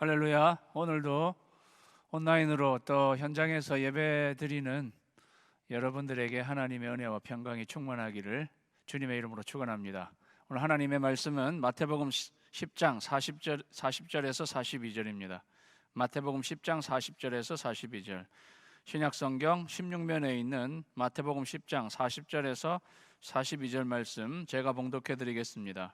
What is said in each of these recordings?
할렐루야. 오늘도 온라인으로 또 현장에서 예배 드리는 여러분들에게 하나님의 은혜와 평강이 충만하기를 주님의 이름으로 축원합니다. 오늘 하나님의 말씀은 마태복음 10장 40절 40절에서 42절입니다. 마태복음 10장 40절에서 42절. 신약 성경 16면에 있는 마태복음 10장 40절에서 42절 말씀 제가 봉독해 드리겠습니다.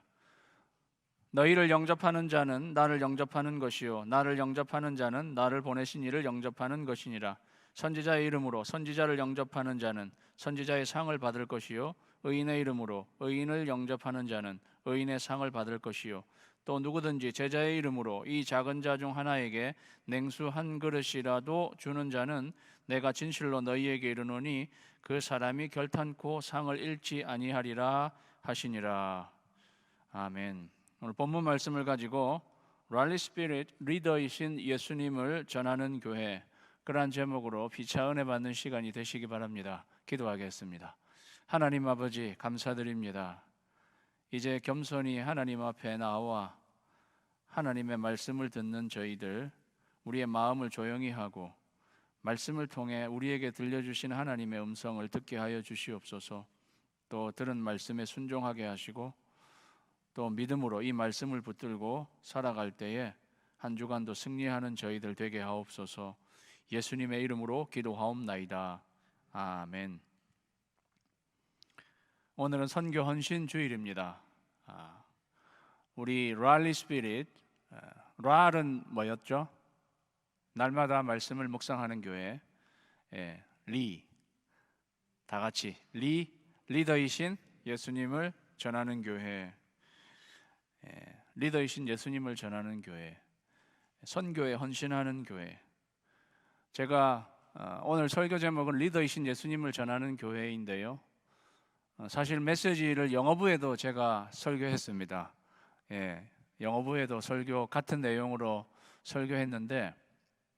너희를 영접하는 자는 나를 영접하는 것이요. 나를 영접하는 자는 나를 보내신 이를 영접하는 것이니라. 선지자의 이름으로 선지자를 영접하는 자는 선지자의 상을 받을 것이요. 의인의 이름으로 의인을 영접하는 자는 의인의 상을 받을 것이요. 또 누구든지 제자의 이름으로 이 작은 자 중 하나에게 냉수 한 그릇이라도 주는 자는 내가 진실로 너희에게 이르노니 그 사람이 결탄코 상을 잃지 아니하리라 하시니라. 아멘. 오늘 본문 말씀을 가지고 랄리 스피릿 리더이신 예수님을 전하는 교회 그러한 제목으로 피차 은혜 받는 시간이 되시기 바랍니다. 기도하겠습니다. 하나님 아버지 감사드립니다. 이제 겸손히 하나님 앞에 나와 하나님의 말씀을 듣는 저희들 우리의 마음을 조용히 하고 말씀을 통해 우리에게 들려주신 하나님의 음성을 듣게 하여 주시옵소서. 또 들은 말씀에 순종하게 하시고 또 믿음으로 이 말씀을 붙들고 살아갈 때에 한 주간도 승리하는 저희들 되게 하옵소서. 예수님의 이름으로 기도하옵나이다. 아멘. 오늘은 선교 헌신 주일입니다. 아, 우리 랄리 스피릿 아, 랄은 뭐였죠? 날마다 말씀을 묵상하는 교회 예, 리. 다 같이 리 리더이신 예수님을 전하는 교회 예, 리더이신 예수님을 전하는 교회, 선교에 헌신하는 교회. 제가 어, 오늘 설교 제목은 리더이신 예수님을 전하는 교회인데요. 어, 사실 메시지를 영어부에도 제가 설교했습니다. 예, 영어부에도 설교 같은 내용으로 설교했는데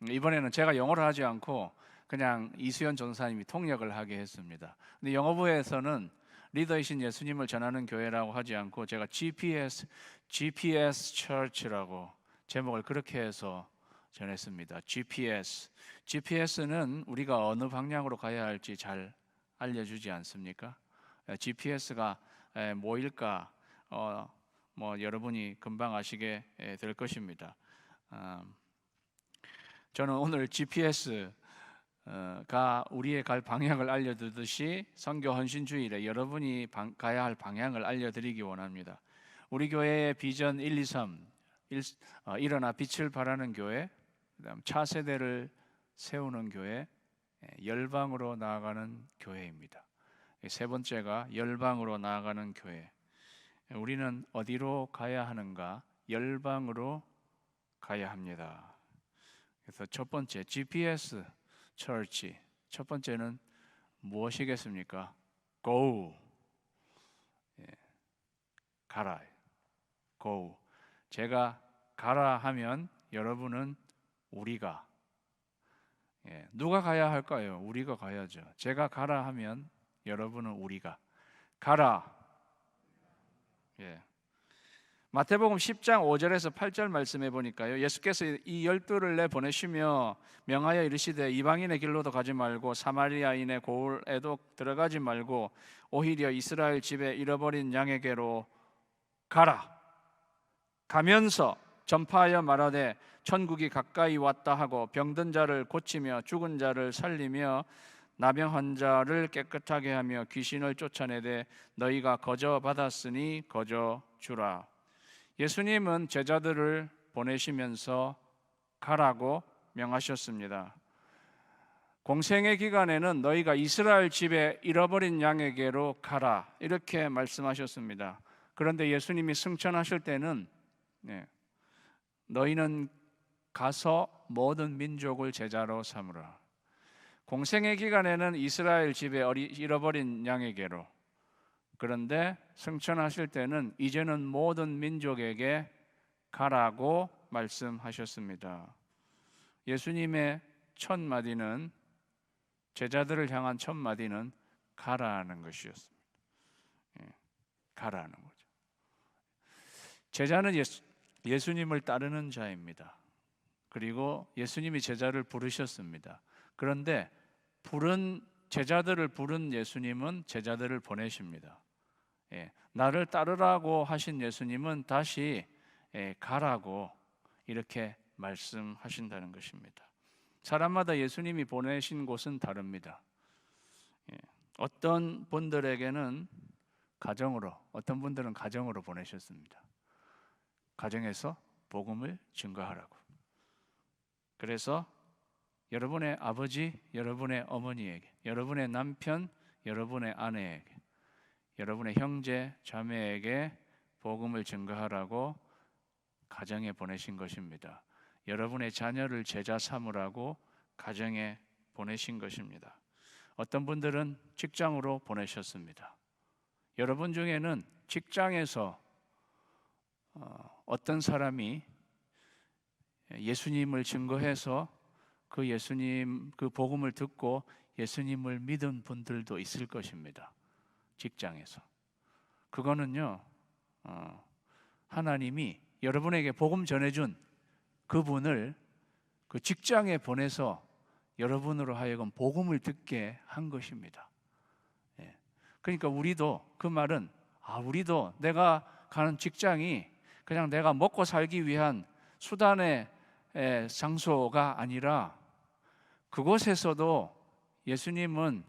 이번에는 제가 영어를 하지 않고 그냥 이수연 전사님이 통역을 하게 했습니다. 근데 영어부에서는 리더이신 예수님을 전하는 교회라고 하지 않고 제가 GPS GPS Church라고 제목을 그렇게 해서 전했습니다. GPS GPS는 우리가 어느 방향으로 가야 할지 잘 알려주지 않습니까? GPS가 뭐일까? 어, 뭐 여러분이 금방 아시게 될 것입니다. 음, 저는 오늘 GPS 가 우리의 갈 방향을 알려드듯이 선교 헌신 주일에 여러분이 가야 할 방향을 알려드리기 원합니다. 우리 교회의 비전 1, 2, 3 일, 어, 일어나 빛을 발하는 교회, 그다음 차세대를 세우는 교회, 예, 열방으로 나아가는 교회입니다. 세 번째가 열방으로 나아가는 교회. 우리는 어디로 가야 하는가? 열방으로 가야 합니다. 그래서 첫 번째 GPS church. 첫 번째는 무엇이겠습니까? go. 예, 가라. go. 제가 가라 하면 여러분은 우리가 예, 누가 가야 할까요? 우리가 가야죠. 제가 가라 하면 여러분은 우리가 가라. 예. 마태복음 10장 5절에서 8절 말씀해 보니까요. 예수께서 이 열두를 내 보내시며 명하여 이르시되 이방인의 길로도 가지 말고 사마리아인의 고을에도 들어가지 말고 오히려 이스라엘 집에 잃어버린 양에게로 가라. 가면서 전파하여 말하되 천국이 가까이 왔다 하고 병든 자를 고치며 죽은 자를 살리며 나병 환자를 깨끗하게 하며 귀신을 쫓아내되 너희가 거저 받았으니 거저 주라. 예수님은 제자들을 보내시면서 가라고 명하셨습니다. 공생의 기간에는 너희가 이스라엘 집에 잃어버린 양에게로 가라 이렇게 말씀하셨습니다. 그런데 예수님이 승천하실 때는 네, 너희는 가서 모든 민족을 제자로 삼으라. 공생의 기간에는 이스라엘 집에 잃어버린 양에게로 그런데 승천하실 때는 이제는 모든 민족에게 가라고 말씀하셨습니다. 예수님의 첫 마디는 제자들을 향한 첫 마디는 가라는 것이었습니다. 예, 가라는 거죠. 제자는 예수, 예수님을 따르는 자입니다. 그리고 예수님이 제자를 부르셨습니다. 그런데 부른 제자들을 부른 예수님은 제자들을 보내십니다. 예, 나를 따르라고 하신 예수님은 다시 예, 가라고 이렇게 말씀하신다는 것입니다. 사람마다 예수님이 보내신 곳은 다릅니다. 예, 어떤 분들에게는 가정으로, 어떤 분들은 가정으로 보내셨습니다. 가정에서 복음을 증거하라고. 그래서 여러분의 아버지, 여러분의 어머니에게, 여러분의 남편, 여러분의 아내에게, 여러분의 형제, 자매에게 복음을 증거하라고 가정에 보내신 것입니다. 여러분의 자녀를 제자 삼으라고 가정에 보내신 것입니다. 어떤 분들은 직장으로 보내셨습니다. 여러분 중에는 직장에서 어, 어떤 사람이 예수님을 증거해서 그 예수님 그 복음을 듣고 예수님을 믿은 분들도 있을 것입니다. 직장에서 그거는요 어, 하나님이 여러분에게 복음 전해준 그분을 그 직장에 보내서 여러분으로 하여금 복음을 듣게 한 것입니다. 예. 그러니까 우리도 그 말은 아 우리도 내가 가는 직장이 그냥 내가 먹고 살기 위한 수단의 에, 장소가 아니라 그곳에서도 예수님은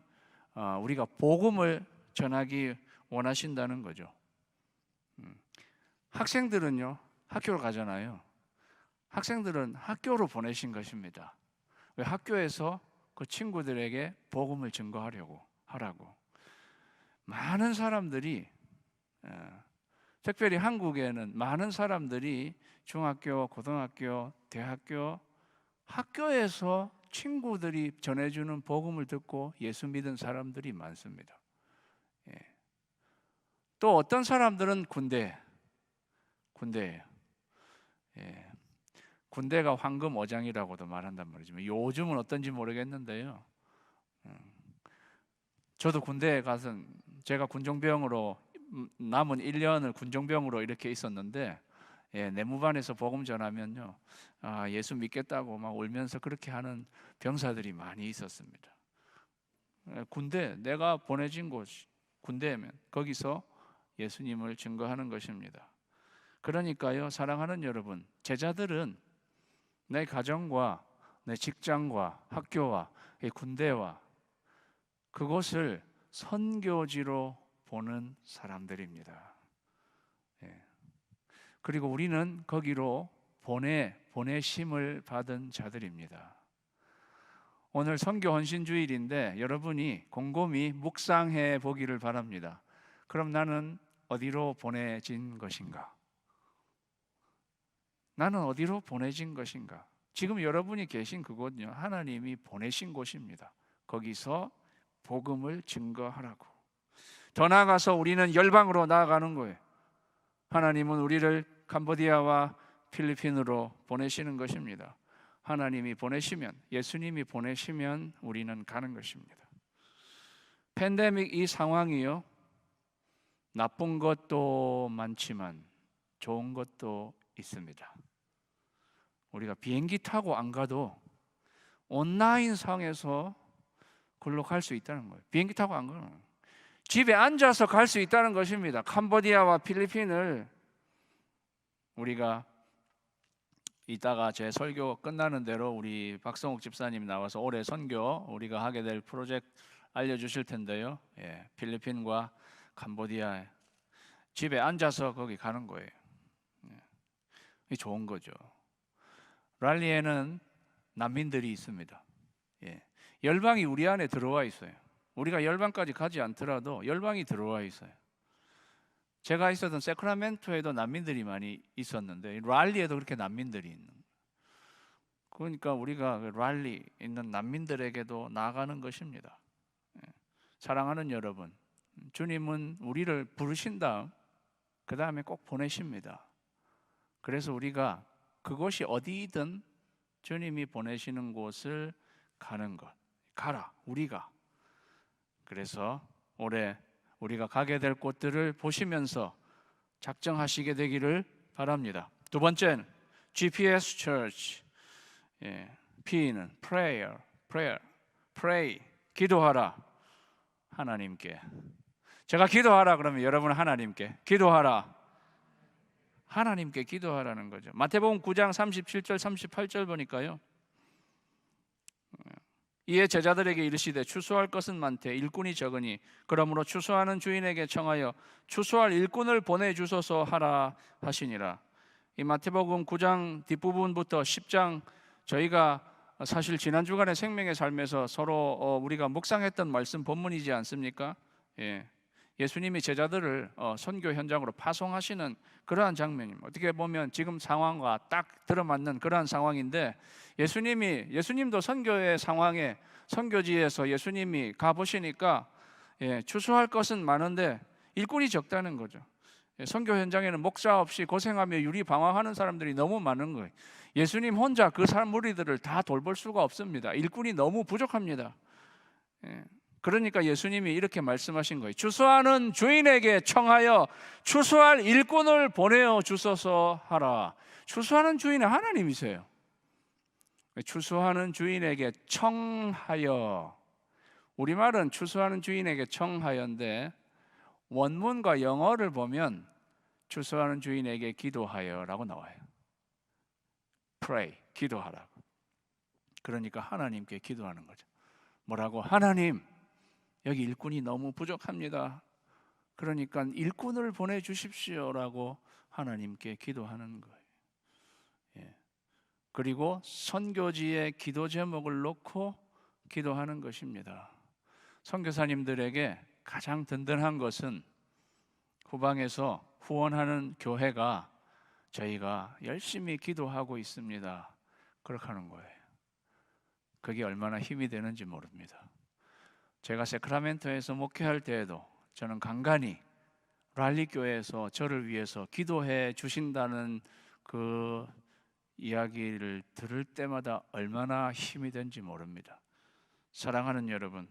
어, 우리가 복음을 전하기 원하신다는 거죠. 음. 학생들은요 학교를 가잖아요. 학생들은 학교로 보내신 것입니다. 왜 학교에서 그 친구들에게 복음을 증거하려고 하라고 많은 사람들이 어, 특별히 한국에는 많은 사람들이 중학교, 고등학교, 대학교, 학교에서 친구들이 전해주는 복음을 듣고 예수 믿은 사람들이 많습니다. 예. 또 어떤 사람들은 군대, 군대예요. 예. 군대가 황금 어장이라고도 말한단 말이지만 요즘은 어떤지 모르겠는데요. 음. 저도 군대에 가서 제가 군종병으로 남은 1년을 군종병으로 이렇게 있었는데 예, 내무반에서 복음 전하면요, 아, 예수 믿겠다고 막 울면서 그렇게 하는 병사들이 많이 있었습니다. 예, 군대 내가 보내진 곳 군대면 거기서 예수님을 증거하는 것입니다. 그러니까요, 사랑하는 여러분, 제자들은 내 가정과 내 직장과 학교와 군대와 그곳을 선교지로 보는 사람들입니다. 예. 그리고 우리는 거기로 보내 보내심을 받은 자들입니다. 오늘 선교 헌신 주일인데 여러분이 곰곰이 묵상해 보기를 바랍니다. 그럼 나는 어디로 보내진 것인가? 나는 어디로 보내진 것인가? 지금 여러분이 계신 그곳은요, 하나님이 보내신 곳입니다. 거기서 복음을 증거하라고. 더 나아가서 우리는 열방으로 나아가는 거예요. 하나님은 우리를 캄보디아와 필리핀으로 보내시는 것입니다. 하나님이 보내시면, 예수님이 보내시면 우리는 가는 것입니다. 팬데믹 이 상황이요, 나쁜 것도 많지만 좋은 것도 있습니다. 우리가 비행기 타고 안 가도 온라인 상에서 글로 갈 수 있다는 거예요. 비행기 타고 안 가는 집에 앉아서 갈 수 있다는 것입니다. 캄보디아와 필리핀을 우리가 이따가 제 설교 끝나는 대로 우리 박성욱 집사님 나와서 올해 선교 우리가 하게 될 프로젝트 알려주실 텐데요. 예, 필리핀과 캄보디아 집에 앉아서 거기 가는 거예요. 예, 좋은 거죠. 랄리에는 난민들이 있습니다. 예. 열방이 우리 안에 들어와 있어요. 우리가 열방까지 가지 않더라도 열방이 들어와 있어요. 제가 있었던 세크라멘토에도 난민들이 많이 있었는데 랄리에도 그렇게 난민들이 있는. 그러니까 우리가 그 랄리 있는 난민들에게도 나아가는 것입니다. 예. 사랑하는 여러분, 주님은 우리를 부르신 다음 그 다음에 꼭 보내십니다. 그래서 우리가 그곳이 어디든 주님이 보내시는 곳을 가는 것. 가라, 우리가. 그래서 올해 우리가 가게 될 곳들을 보시면서 작정하시게 되기를 바랍니다. 두 번째는 GPS Church. 예, P는 prayer, prayer, pray, 기도하라 하나님께. 제가 기도하라 그러면 여러분 하나님께 기도하라. 하나님께 기도하라는 거죠. 마태복음 9장 37절 38절 보니까요. 이에 제자들에게 이르시되 추수할 것은 많되 일꾼이 적으니 그러므로 추수하는 주인에게 청하여 추수할 일꾼을 보내 주소서 하라 하시니라. 이 마태복음 9장 뒷부분부터 10장 저희가 사실 지난 주간에 생명의 삶에서 서로 어, 우리가 묵상했던 말씀 본문이지 않습니까? 예. 예수님이 제자들을 어, 선교 현장으로 파송하시는 그러한 장면입니다. 어떻게 보면 지금 상황과 딱 들어맞는 그러한 상황인데 예수님이 예수님도 선교의 상황에 선교지에서 예수님이 가 보시니까 예, 추수할 것은 많은데 일꾼이 적다는 거죠. 예, 선교 현장에는 목자 없이 고생하며 유리 방황하는 사람들이 너무 많은 거예요. 예수님 혼자 그 사람 무리들을 다 돌볼 수가 없습니다. 일꾼이 너무 부족합니다. 예, 그러니까 예수님이 이렇게 말씀하신 거예요. 추수하는 주인에게 청하여 추수할 일꾼을 보내어 주소서 하라. 추수하는 주인은 하나님이세요. 추수하는 주인에게 청하여 우리말은 추수하는 주인에게 청하여인데 원문과 영어를 보면 추수하는 주인에게 기도하여라고 나와요. pray 기도하라고. 그러니까 하나님께 기도하는 거죠. 뭐라고? 하나님 여기 일꾼이 너무 부족합니다. 그러니까 일꾼을 보내 주십시오라고 하나님께 기도하는 거예요. 예. 그리고 선교지에 기도 제목을 놓고 기도하는 것입니다. 선교사님들에게 가장 든든한 것은 후방에서 후원하는 교회가 저희가 열심히 기도하고 있습니다. 그렇게 하는 거예요. 그게 얼마나 힘이 되는지 모릅니다. 제가 세크라멘토에서 목회할 때에도 저는 간간히 랄리 교회에서 저를 위해서 기도해 주신다는 그 이야기를 들을 때마다 얼마나 힘이 된지 모릅니다. 사랑하는 여러분,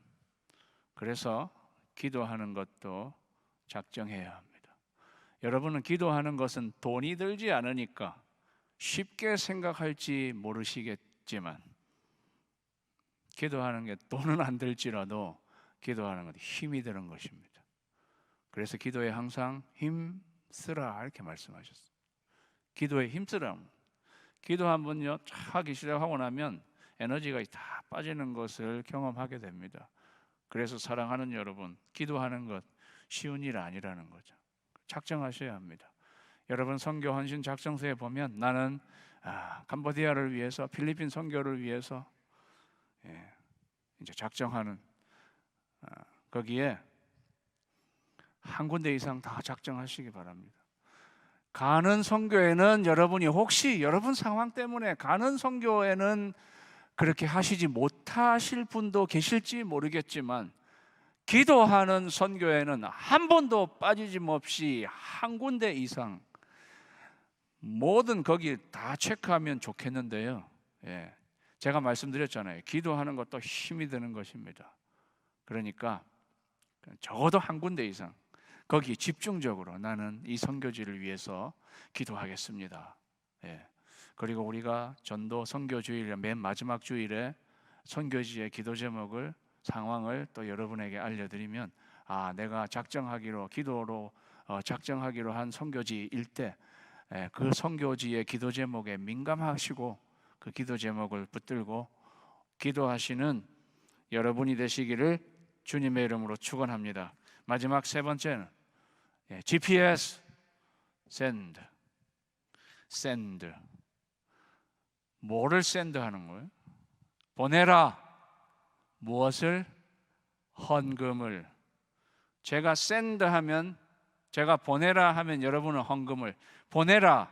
그래서 기도하는 것도 작정해야 합니다. 여러분은 기도하는 것은 돈이 들지 않으니까 쉽게 생각할지 모르시겠지만 기도하는 게 돈은 안 들지라도 기도하는 것 힘이 되는 것입니다. 그래서 기도에 항상 힘쓰라 이렇게 말씀하셨어요. 기도에 힘쓰라. 기도 한번요 하기 시작하고 나면 에너지가 다 빠지는 것을 경험하게 됩니다. 그래서 사랑하는 여러분, 기도하는 것 쉬운 일 아니라는 거죠. 작정하셔야 합니다. 여러분 선교 헌신 작정서에 보면 나는 아, 캄보디아를 위해서 필리핀 선교를 위해서 예, 이제 작정하는 아, 거기에 한 군데 이상 다 작정하시기 바랍니다. 가는 선교에는 여러분이 혹시 여러분 상황 때문에 가는 선교에는 그렇게 하시지 못하실 분도 계실지 모르겠지만 기도하는 선교에는 한 번도 빠지지 없이 한 군데 이상 뭐든 거기 다 체크하면 좋겠는데요. 예. 제가 말씀드렸잖아요. 기도하는 것도 힘이 드는 것입니다. 그러니까 적어도 한 군데 이상 거기 집중적으로 나는 이 선교지를 위해서 기도하겠습니다. 예. 그리고 우리가 전도 선교 주일 맨 마지막 주일에 선교지의 기도 제목을 상황을 또 여러분에게 알려드리면 아 내가 작정하기로 기도로 어, 작정하기로 한 선교지일 때그 예, 선교지의 기도 제목에 민감하시고 그 기도 제목을 붙들고 기도하시는 여러분이 되시기를 주님의 이름으로 축원합니다. 마지막 세 번째는 예, GPS send send. 뭐를 샌드하는 거예요? 보내라. 무엇을? 헌금을. 제가 샌드하면 제가 보내라 하면 여러분은 헌금을. 보내라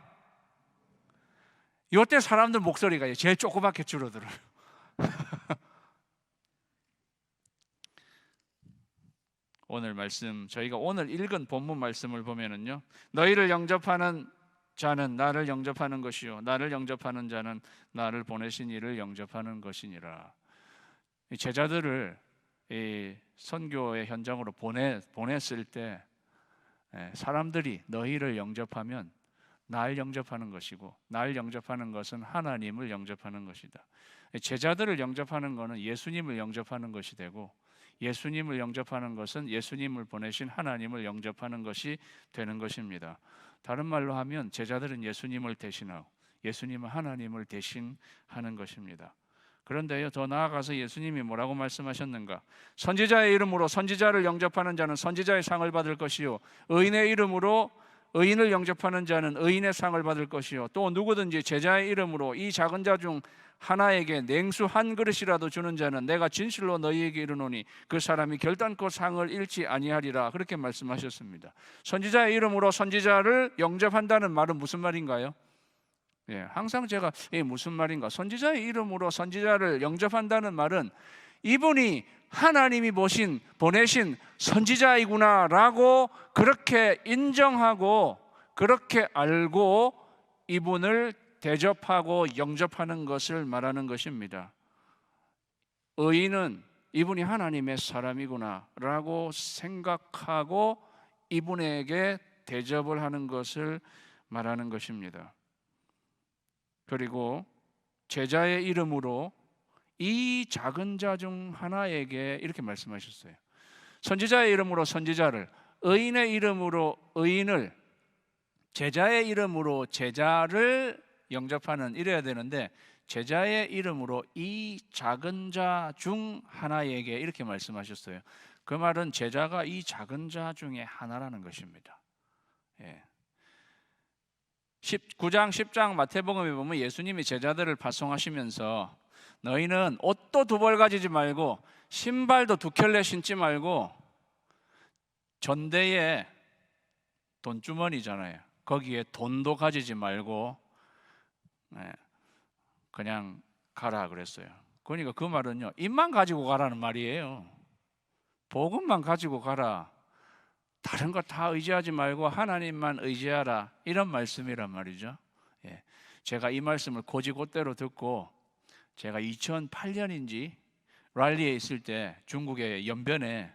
이때 사람들 목소리가 제일 조그맣게 줄어들어요. 오늘 말씀 저희가 오늘 읽은 본문 말씀을 보면은요. 너희를 영접하는 자는 나를 영접하는 것이요 나를 영접하는 자는 나를 보내신 이를 영접하는 것이니라. 제자들을 이 선교의 현장으로 보내 보냈을 때 사람들이 너희를 영접하면 날 영접하는 것이고 날 영접하는 것은 하나님을 영접하는 것이다. 제자들을 영접하는 것은 예수님을 영접하는 것이 되고 예수님을 영접하는 것은 예수님을 보내신 하나님을 영접하는 것이 되는 것입니다. 다른 말로 하면 제자들은 예수님을 대신하고 예수님은 하나님을 대신하는 것입니다. 그런데요, 더 나아가서 예수님이 뭐라고 말씀하셨는가? 선지자의 이름으로 선지자를 영접하는 자는 선지자의 상을 받을 것이요, 의인의 이름으로 의인을 영접하는 자는 의인의 상을 받을 것이요, 또 누구든지 제자의 이름으로 이 작은 자 중 하나에게 냉수 한 그릇이라도 주는 자는 내가 진실로 너희에게 이르노니 그 사람이 결단코 상을 잃지 아니하리라 그렇게 말씀하셨습니다. 선지자의 이름으로 선지자를 영접한다는 말은 무슨 말인가요? 예, 항상 제가 이게 무슨 말인가? 선지자의 이름으로 선지자를 영접한다는 말은 이분이 하나님이 보신 보내신 선지자이구나라고 그렇게 인정하고 그렇게 알고 이분을 대접하고 영접하는 것을 말하는 것입니다. 의인은 이분이 하나님의 사람이구나라고 생각하고 이분에게 대접을 하는 것을 말하는 것입니다. 그리고 제자의 이름으로 이 작은 자 중 하나에게 이렇게 말씀하셨어요. 선지자의 이름으로 선지자를, 의인의 이름으로 의인을, 제자의 이름으로 제자를 영접하는 이래야 되는데 제자의 이름으로 이 작은 자 중 하나에게 이렇게 말씀하셨어요. 그 말은 제자가 이 작은 자 중에 하나라는 것입니다. 예. 9장 10장 마태복음에 보면 예수님이 제자들을 파송하시면서 너희는 옷도 두 벌 가지지 말고 신발도 두 켤레 신지 말고 전대에 돈주머니잖아요. 거기에 돈도 가지지 말고 네, 그냥 가라 그랬어요. 그러니까 그 말은요 입만 가지고 가라는 말이에요. 복음만 가지고 가라. 다른 거 다 의지하지 말고 하나님만 의지하라 이런 말씀이란 말이죠. 예. 제가 이 말씀을 고지고대로 듣고 제가 2008년인지 랄리에 있을 때 중국의 연변에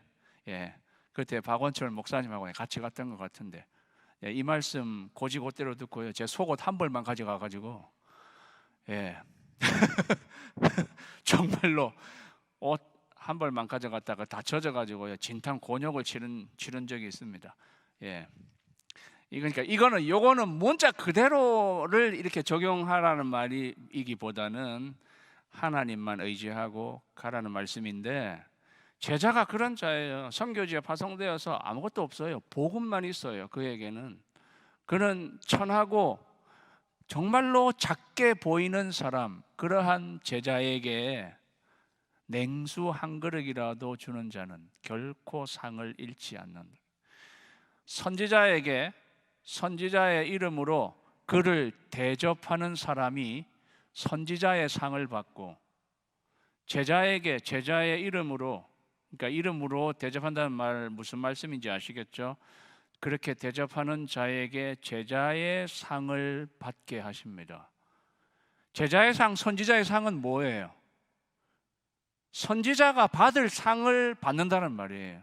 예, 그때 박원철 목사님하고 같이 갔던 것 같은데 예, 이 말씀 고지고대로 듣고요 제 속옷 한 벌만 가져가 가지고 예 정말로 옷 한 벌만 가져갔다가 다 젖어 가지고 진탕 곤욕을 치른 치른 적이 있습니다. 예. 그러니까 이거는 요거는 문자 그대로를 이렇게 적용하라는 말이기보다는 하나님만 의지하고 가라는 말씀인데 제자가 그런 자예요. 선교지에 파송되어서 아무것도 없어요. 복음만 있어요. 그에게는 그는 천하고 정말로 작게 보이는 사람 그러한 제자에게 냉수 한 그릇이라도 주는 자는 결코 상을 잃지 않는다. 선지자에게 선지자의 이름으로 그를 대접하는 사람이 선지자의 상을 받고 제자에게 제자의 이름으로 그러니까 이름으로 대접한다는 말 무슨 말씀인지 아시겠죠? 그렇게 대접하는 자에게 제자의 상을 받게 하십니다. 제자의 상, 선지자의 상은 뭐예요? 선지자가 받을 상을 받는다는 말이에요.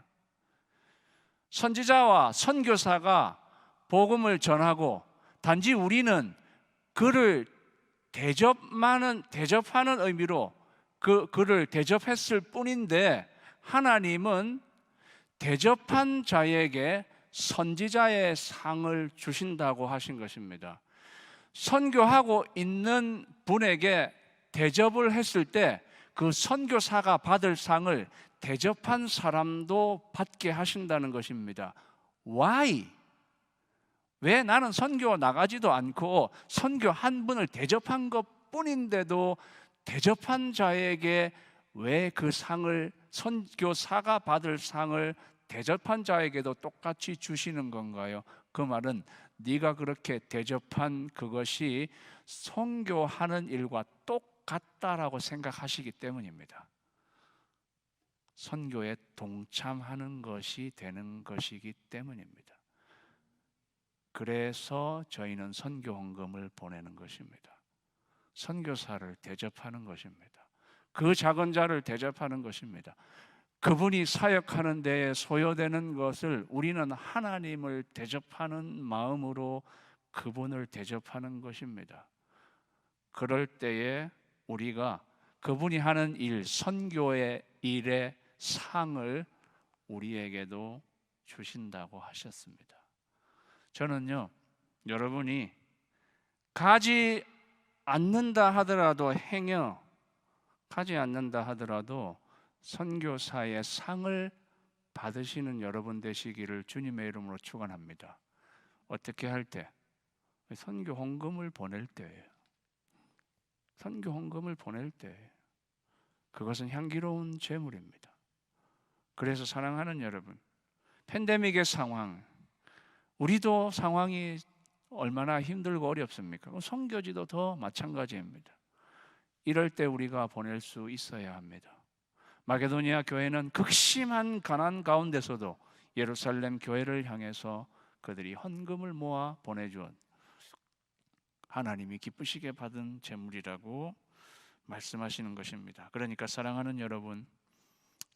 선지자와 선교사가 복음을 전하고 단지 우리는 그를 대접하는 대접하는 의미로 그 그를 대접했을 뿐인데 하나님은 대접한 자에게 선지자의 상을 주신다고 하신 것입니다. 선교하고 있는 분에게 대접을 했을 때 그 선교사가 받을 상을 대접한 사람도 받게 하신다는 것입니다. Why? 왜 나는 선교 나가지도 않고 선교 한 분을 대접한 것 뿐인데도 대접한 자에게 왜 그 상을 선교사가 받을 상을 대접한 자에게도 똑같이 주시는 건가요? 그 말은 네가 그렇게 대접한 그것이 선교하는 일과 똑같다라고 생각하시기 때문입니다. 선교에 동참하는 것이 되는 것이기 때문입니다. 그래서 저희는 선교 헌금을 보내는 것입니다. 선교사를 대접하는 것입니다. 그 작은 자를 대접하는 것입니다. 그분이 사역하는 데에 소요되는 것을 우리는 하나님을 대접하는 마음으로 그분을 대접하는 것입니다. 그럴 때에 우리가 그분이 하는 일, 선교의 일의 상을 우리에게도 주신다고 하셨습니다. 저는요, 여러분이 가지 않는다 하더라도 행여 가지 않는다 하더라도 선교사의 상을 받으시는 여러분 되시기를 주님의 이름으로 축원합니다. 어떻게 할 때? 선교 헌금을 보낼 때예요. 선교 헌금을 보낼 때 그것은 향기로운 제물입니다. 그래서 사랑하는 여러분, 팬데믹의 상황, 우리도 상황이 얼마나 힘들고 어렵습니까? 선교지도 더 마찬가지입니다. 이럴 때 우리가 보낼 수 있어야 합니다. 마게도니아 교회는 극심한 가난 가운데서도 예루살렘 교회를 향해서 그들이 헌금을 모아 보내주었 하나님이 기쁘시게 받은 제물이라고 말씀하시는 것입니다. 그러니까 사랑하는 여러분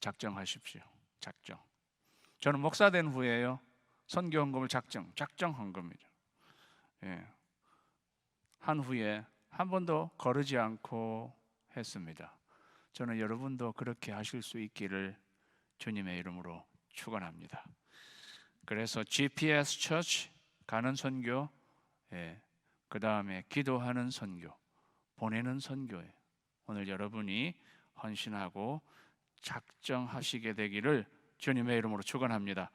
작정하십시오. 작정. 저는 목사 된 후에요. 선교 헌금을 작정, 작정 헌금이죠. 예. 한 후에 한 번도 거르지 않고 했습니다. 저는 여러분도 그렇게 하실 수 있기를 주님의 이름으로 축원합니다. 그래서 GPS 처치 가는 선교, 예. 그 다음에 기도하는 선교, 보내는 선교에 오늘 여러분이 헌신하고 작정하시게 되기를 주님의 이름으로 축원합니다.